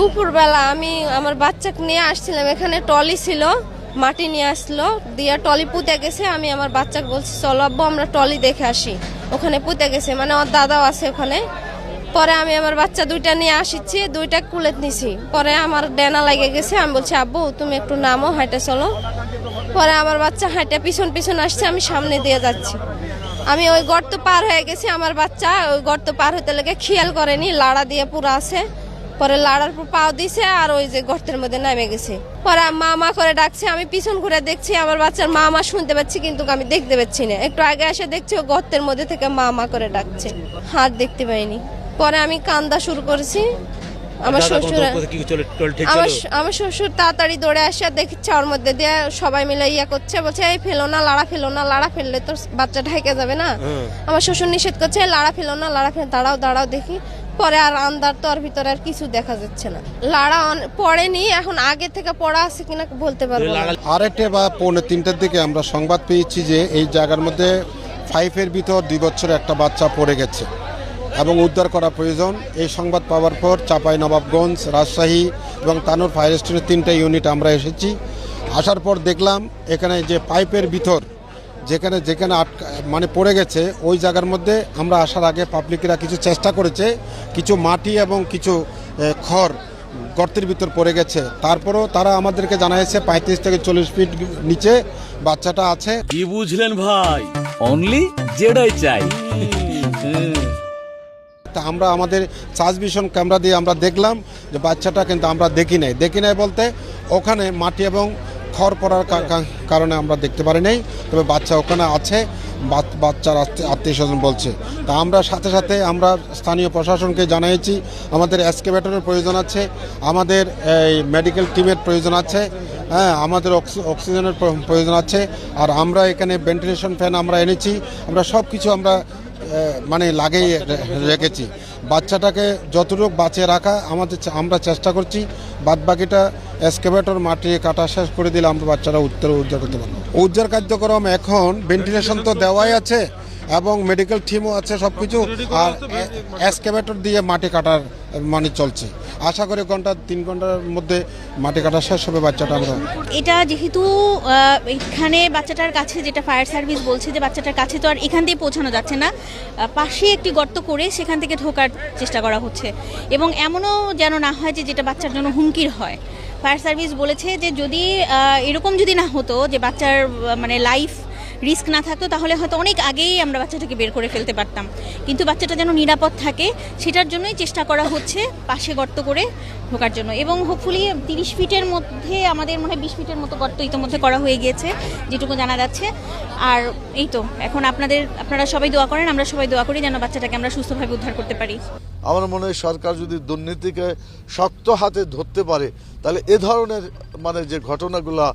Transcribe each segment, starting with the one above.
দুপুরবেলা আমি আমার বাচ্চাকে নিয়ে আসছিলাম, এখানে টলি ছিল, মাটি নিয়ে আসলো, দিয়ে টলি পুঁতে গেছে, আমি আমার বাচ্চাকে বলছি, চলো আব্বু, আমরা টলি দেখে আসি। ওখানে পুঁতে গেছে মানে ওর দাদাও আছে ওখানে। পরে আমি আমার বাচ্চা দুইটা নিয়ে আসিছি দুইটা কুলেত নিছি। পরে আমার ডেনা লাগে গেছে, আমি বলছি, আব্বু, তুমি একটু নামো, হাঁটে চলো। পরে আমার বাচ্চা হাঁটে পিছন পিছন আসছে, আমি সামনে দিয়ে যাচ্ছি। আমি ওই গর্ত পার হয়ে গেছি, আমার বাচ্চা ওই গর্ত পার হতে লেগে খেয়াল করেনি, লাড়া দিয়ে পুরো আছে। পরে লাড়ার পর পাও দিছে আর ওই যে গর্তের মধ্যে নামে গেছে। পরে মা মা করে ডাকছে আমি পিছন ঘুরে দেখছি আমার বাচ্চার মা মা শুনতে পাচ্ছি কিন্তু আমি দেখতে পাচ্ছি না। একটু আগে এসে দেখছি ও গর্তের মধ্যে থেকে মা মা করে ডাকছে। হাত দেখতে পাইনি। পরে আমি কান্দা শুরু করেছি। আমার শ্বশুর আমার আমার শ্বশুর তাড়াতাড়ি দৌড়ে আসে দেখছে ওর মধ্যে দিয়ে সবাই মিলে ইয়া করছে বলছে এই ফেলো না লাড়া ফেলো না লাড়া ফেললে তো বাচ্চা ঢাইকে যাবে না? আমার শ্বশুর নিষেধ করছে লাড়া ফেলো না লাড়া ফেলো দাঁড়াও দাঁড়াও দেখি। পরে আর আন্দার তো আর ভিতরে আর কিছু দেখা যাচ্ছে না। লাড়া পড়েনি, এখন আগে থেকে পড়া আছে কিনা বলতে পারব আরেকটে বা পৌনে তিনটার দিকে আমরা সংবাদ পেয়েছি যে এই জায়গার মধ্যে ফাইভের ভিতর দুই বছরের একটা বাচ্চা পড়ে গেছে এবং উদ্ধার করা প্রয়োজন। এই সংবাদ পাওয়ার পর চাপাই নবাবগঞ্জ, রাজশাহী এবং তানুর ফায়ার স্টেশনের তিনটা ইউনিট আমরা এসেছি। আসার পর দেখলাম এখানে যে পাইপের ভিতর যেখানে যেখানে আটকা মানে পড়ে গেছে ওই জায়গার মধ্যে আমরা আসার আগে পাবলিকরা কিছু চেষ্টা করেছে কিছু মাটি এবং কিছু খড় গর্তের ভিতর পড়ে গেছে। তারপরেও তারা আমাদেরকে জানাইছে পঁয়ত্রিশ থেকে চল্লিশ ফিট নিচে বাচ্চাটা আছে। কি বুঝলেন ভাই? অনলি যেটাই চাই। তা আমরা আমাদের ট্রান্সমিশন ক্যামেরা দিয়ে আমরা দেখলাম যে বাচ্চাটা কিন্তু আমরা দেখি নাই। দেখি নাই বলতে ওখানে মাটি এবং খড় পড়ার কারণে আমরা দেখতে পারি নাই, তবে বাচ্চা ওখানে আছে বাচ্চার আত্মীয় স্বজন বলছে। তা আমরা সাথে সাথে আমরা স্থানীয় প্রশাসনকে জানিয়েছি আমাদের এসকেভেটরের প্রয়োজন আছে, আমাদের এই মেডিকেল টিমের প্রয়োজন আছে হ্যাঁ আমাদের অক্সি- অক্সিজেনের প্রয়োজন আছে, আর আমরা এখানে ভেন্টিলেশন ফ্যান আমরা এনেছি, আমরা সব কিছু আমরা মানে লাগিয়ে রেখেছি। বাচ্চাটাকে যতটুকু বাঁচিয়ে রাখা আমাদের আমরা চেষ্টা করছি বাদ বাকিটা এসকেভেটর, মাটি, কাটা শেষ করে দিলে আমরা বাচ্চারা উত্তর উদ্ধার করতে পারব উদ্ধার কার্যক্রম এখন, ভেন্টিলেশন তো দেওয়াই আছে, এবং মেডিকেল টিমও আছে সব কিছু আর এসকেভেটর দিয়ে মাটি কাটার মানে চলছে। আশা করি ঘণ্টা, তিন ঘণ্টার মধ্যে মাটি কাটা শেষ হবে বাচ্চাটা আমরা। এটা যেহেতু এখানে বাচ্চাটার কাছে যেটা ফায়ার সার্ভিস বলছে যে বাচ্চাটার কাছে তো আর এখান দিয়ে পৌঁছানো যাচ্ছে না পাশে একটি গর্ত করে সেখান থেকে ঢোকার চেষ্টা করা হচ্ছে। এবং এমনও যেন না হয় যে যেটা বাচ্চার জন্য হুমকির হয়। ফায়ার সার্ভিস বলেছে যে যদি এরকম যদি না হতো যে বাচ্চার মানে লাইফ রিস্ক না থাকতো, তাহলে হয়তো অনেক আগেই আমরা বাচ্চাটাকে বের করে ফেলতে পারতাম। কিন্তু বাচ্চাটা যেন নিরাপদ থাকে, সেটার জন্যই চেষ্টা করা হচ্ছে পাশে গর্ত করে ঢোকার জন্য। এবং হোপফুলি তিরিশ ফিটের মধ্যে, আমাদের মনে হয় বিশ ফিটের মতো গর্ত ইতিমধ্যে করা হয়ে গিয়েছে, যেটুকু জানা যাচ্ছে। আর এই তো, এখন আপনাদের, আপনারা সবাই দোয়া করেন, আমরা সবাই দোয়া করি যেন বাচ্চাটাকে আমরা সুস্থভাবে উদ্ধার করতে পারি। আমার মনে হয় সরকার যদি দুর্নীতিকে শক্ত হাতে ধরতে পারে, তাহলে এ ধরনের মানে যে ঘটনাগুলো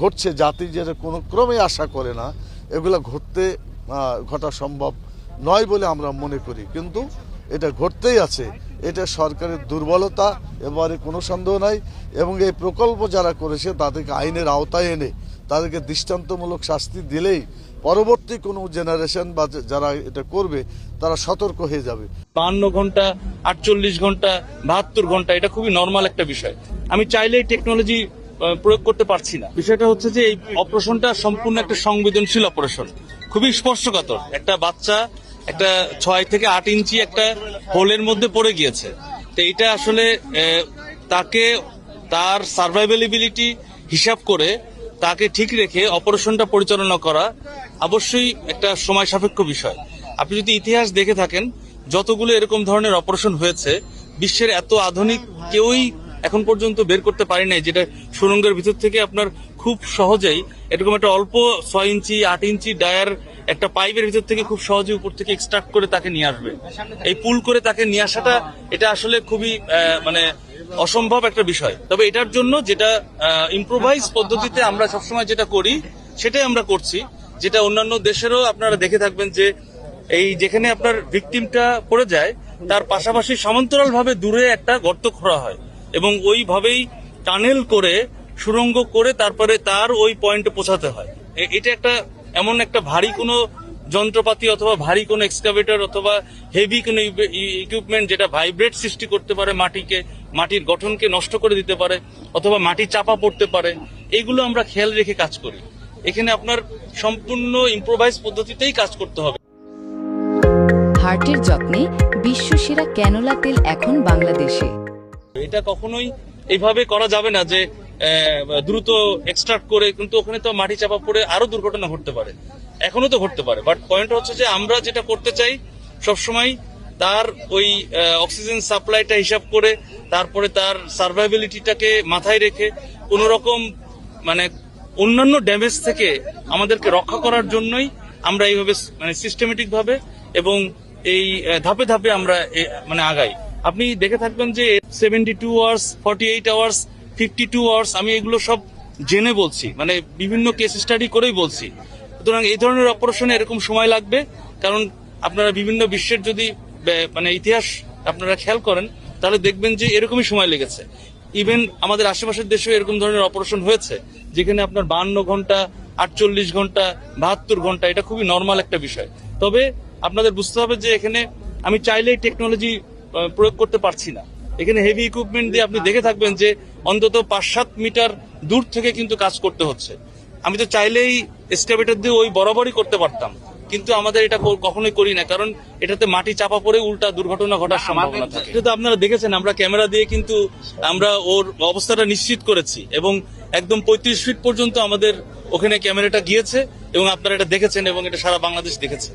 ঘটছে, জাতি যেটা কোনো ক্রমে আশা করে না, এগুলো ঘটতে ঘটা সম্ভব নয় বলে আমরা মনে করি। কিন্তু এটা ঘটতেই আছে। এটা সরকারের দুর্বলতা, এবারে কোনো সন্দেহ নাই। এবং এই প্রকল্প যারা করেছে, তাদেরকে আইনের আওতায় এনে, তাদেরকে দৃষ্টান্তমূলক শাস্তি দিলেই পরবর্তী কোনো জেনারেশন বা যারা এটা করবে, তারা সতর্ক হয়ে যাবে। বাহান্ন ঘণ্টা, আটচল্লিশ ঘণ্টা, বাহাত্তর ঘণ্টা, এটা খুবই নর্মাল একটা বিষয়। আমি চাইলেই টেকনোলজি প্রয়োগ করতে পারছি না। বিষয়টা হচ্ছে যে এই অপারেশনটা সম্পূর্ণ একটা সংবেদনশীল অপারেশন। খুবই স্পর্শকাতর। একটা বাচ্চা একটা ছয় থেকে আট ইঞ্চি একটা হোলের মধ্যে পড়ে গিয়েছে। তো এটা আসলে তাকে তার সার্ভাইভেলিবিলিটি হিসাব করে তাকে ঠিক রেখে অপারেশনটা পরিচালনা করা অবশ্যই একটা সময় সাপেক্ষ বিষয়। আপনি যদি ইতিহাস দেখে থাকেন, যতগুলো এরকম ধরনের অপারেশন হয়েছে, বিশ্বের এত আধুনিক কেউই এখন পর্যন্ত বের করতে পারি নাই, যেটা সুরঙ্গের ভিতর থেকে আপনার খুব সহজেই, এরকম একটা অল্প ছয় ইঞ্চি, আট ইঞ্চি ডায়ার একটা পাইপের ভিতর থেকে খুব সহজে উপর থেকে এক্সট্রাক্ট করে তাকে নিয়ে আসবে। এই পুল করে তাকে নিয়ে আসাটা, এটা আসলে খুবই মানে অসম্ভব একটা বিষয়। তবে এটার জন্য যেটা ইম্প্রোভাইজ পদ্ধতিতে আমরা সবসময় যেটা করি, সেটাই আমরা করছি। যেটা অন্যান্য দেশেরও আপনারা দেখে থাকবেন যে, এই যেখানে আপনার ভিকটিমটা পড়ে যায়, তার পাশাপাশি সমান্তরাল ভাবে দূরে একটা গর্ত খোঁড়া হয়। এবং ওইভাবেই টানেল করে সুরঙ্গ করে তারপরে তার ওই পয়েন্টে পৌঁছাতে হয়। এটা একটা এমন একটা ভারী কোনো যন্ত্রপাতি অথবা ভারী কোনো এক্সকাভেটর অথবা হেভি কোনো ইকুইপমেন্ট যেটা ভাইব্রেট সৃষ্টি করতে পারে মাটিকে, মাটির গঠনকে নষ্ট করে দিতে পারে অথবা মাটি চাপা পড়তে পারে এইগুলো আমরা খেয়াল রেখে কাজ করি। এখানে আপনার সম্পূর্ণ ইম্প্রোভাইজ পদ্ধতিতেই কাজ করতে হবে। হার্টের যত্নে বিশ্বসেরা ক্যানোলা তেল এখন বাংলাদেশে। এটা কখনোই এইভাবে করা যাবে না যে দ্রুত এক্সট্রাক্ট করে কিন্তু ওখানে তো মাটি চাপা পড়ে আরও দুর্ঘটনা ঘটতে পারে। এখনও তো ঘটতে পারে। বাট পয়েন্ট হচ্ছে যে আমরা যেটা করতে চাই, সবসময় তার ওই অক্সিজেন সাপ্লাইটা হিসাব করে, তারপরে তার সার্ভাইবিলিটিটাকে মাথায় রেখে কোন রকম মানে অন্যান্য ড্যামেজ থেকে আমাদেরকে রক্ষা করার জন্যই আমরা এইভাবে মানে সিস্টেমেটিক ভাবে এবং এই ধাপে ধাপে আমরা মানে আগাই। আপনি দেখে থাকবেন যে seventy two hours forty eight hours fifty two hours আমি এগুলো সব জেনে বলছি। মানে বিভিন্ন কেস স্টাডি করেই বলছি। সুতরাং এই ধরনের অপারেশনে এরকম সময় লাগবে। কারণ আপনারা বিভিন্ন বিশ্বের যদি মানে ইতিহাস আপনারা খেয়াল করেন, তাহলে দেখবেন যে এরকমই সময় লেগেছে। ইভেন আমাদের আশেপাশের দেশেও এরকম ধরনের অপারেশন হয়েছে, যেখানে আপনার বান্ন ঘণ্টা, আটচল্লিশ ঘণ্টা, বাহাত্তর ঘণ্টা, এটা খুবই নর্মাল একটা বিষয়। তবে আপনাদের বুঝতে হবে যে এখানে আমি চাইলেই টেকনোলজি প্রয়োগ করতে পারছি না। এখানে হেভি ইকুইপমেন্ট দিয়ে আপনি দেখে থাকবেন যে অন্তত পাঁচ সাত মিটার দূর থেকে কিন্তু কাজ করতে হচ্ছে। আমি তো চাইলেই এক্সকাভেটর দিয়ে ওই বরাবরই করতে পারতাম। কিন্তু আমাদের এটা কখনোই করি না কারণ এটাতে মাটি চাপা পড়ে উল্টা দুর্ঘটনা ঘটার সম্ভাবনা থাকে। এটা তো আপনারা দেখেছেন আমরা ক্যামেরা দিয়ে কিন্তু আমরা ওর অবস্থাটা নিশ্চিত করেছি এবং একদম পঁয়ত্রিশ ফিট পর্যন্ত আমাদের ওখানে ক্যামেরাটা গিয়েছে এবং আপনারা এটা দেখেছেন এবং এটা সারা বাংলাদেশ দেখেছে।